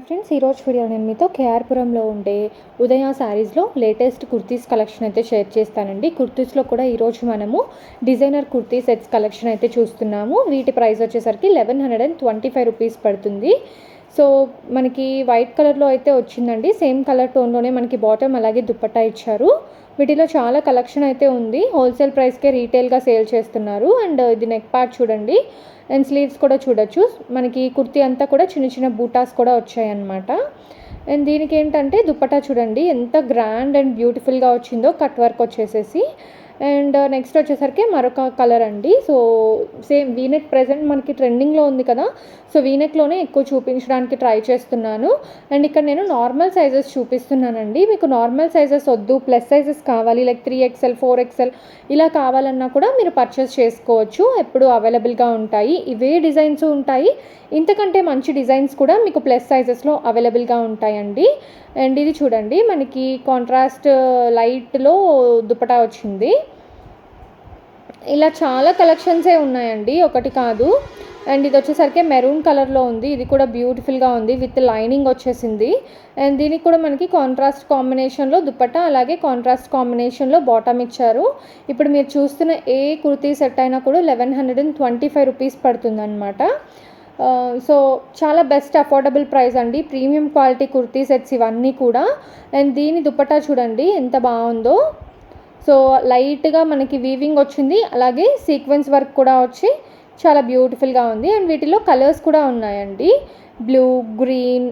Hi friends ఈరోజు video నేను మీతో కేఆర్పురంలో ఉండే ఉదయ శారీస్లో లేటెస్ట్ కుర్తీస్ కలెక్షన్ అయితే షేర్ చేస్తానండి. కుర్తీస్లో కూడా ఈరోజు మనము డిజైనర్ కుర్తీ సెట్స్ కలెక్షన్ అయితే చూస్తున్నాము. వీటి ప్రైస్ వచ్చేసరికి eleven hundred and twenty five rupees పడుతుంది. సో మనకి వైట్ కలర్లో అయితే వచ్చిందండి. సేమ్ కలర్ టోన్లోనే మనకి బాటమ్ అలాగే దుప్పట్టా ఇచ్చారు. వీటిలో చాలా కలెక్షన్ అయితే ఉంది. హోల్సేల్ ప్రైస్కే రీటైల్గా సేల్ చేస్తున్నారు. అండ్ ఇది నెక్ పార్ట్ చూడండి. అండ్ స్లీవ్స్ కూడా చూడొచ్చు. మనకి కుర్తీ అంతా కూడా చిన్న చిన్న బూటాస్ కూడా వచ్చాయన్నమాట. అండ్ దీనికి ఏంటంటే దుప్పటా చూడండి. ఎంత గ్రాండ్ అండ్ బ్యూటిఫుల్గా వచ్చిందో కట్ వర్క్ వచ్చేసేసి. అండ్ నెక్స్ట్ వచ్చేసరికి మరొక కలర్ అండి. సో సేమ్ వీనెక్ ప్రజెంట్ మనకి ట్రెండింగ్లో ఉంది కదా. సో వీనెక్లోనే ఎక్కువ చూపించడానికి ట్రై చేస్తున్నాను. అండ్ ఇక్కడ నేను నార్మల్ సైజెస్ చూపిస్తున్నానండి. మీకు నార్మల్ సైజెస్ వద్దు ప్లస్ సైజెస్ కావాలి like three XL four XL ఇలా కావాలన్నా కూడా మీరు పర్చేస్ చేసుకోవచ్చు. ఎప్పుడు అవైలబుల్గా ఉంటాయి. ఇవే డిజైన్స్ ఉంటాయి. ఇంతకంటే మంచి డిజైన్స్ కూడా మీకు ప్లస్ సైజెస్లో అవైలబుల్గా ఉంటాయండి. అండ్ ఇది చూడండి మనకి కాంట్రాస్ట్ లైట్లో uh, దుపటా వచ్చింది. ఇలా చాలా కలెక్షన్సే ఉన్నాయండి. ఒకటి కాదు. అండ్ ఇది వచ్చేసరికి మెరూన్ కలర్లో ఉంది. ఇది కూడా బ్యూటిఫుల్గా ఉంది. విత్ లైనింగ్ వచ్చేసింది. అండ్ దీనికి కూడా మనకి కాంట్రాస్ట్ కాంబినేషన్లో దుపట్టా అలాగే కాంట్రాస్ట్ కాంబినేషన్లో బాటమ్ ఇచ్చారు. ఇప్పుడు మీరు చూస్తున్న ఏ కుర్తీ సెట్ అయినా కూడా eleven hundred and twenty five rupees పడుతుందన్నమాట. So చాలా బెస్ట్ అఫోర్డబుల్ ప్రైస్ అండి. ప్రీమియం క్వాలిటీ కుర్తీ సెట్స్ ఇవన్నీ కూడా. అండ్ దీని దుపట్టా చూడండి ఎంత బాగుందో. సో లైట్గా మనకి వీవింగ్ వచ్చింది. అలాగే సీక్వెన్స్ వర్క్ కూడా వచ్చి చాలా బ్యూటిఫుల్గా ఉంది. అండ్ వీటిలో కలర్స్ కూడా ఉన్నాయండి. బ్లూ గ్రీన్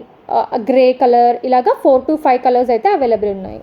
గ్రే కలర్ ఇలాగా ఫోర్ టు ఫైవ్ కలర్స్ అయితే అవైలబుల్ ఉన్నాయి.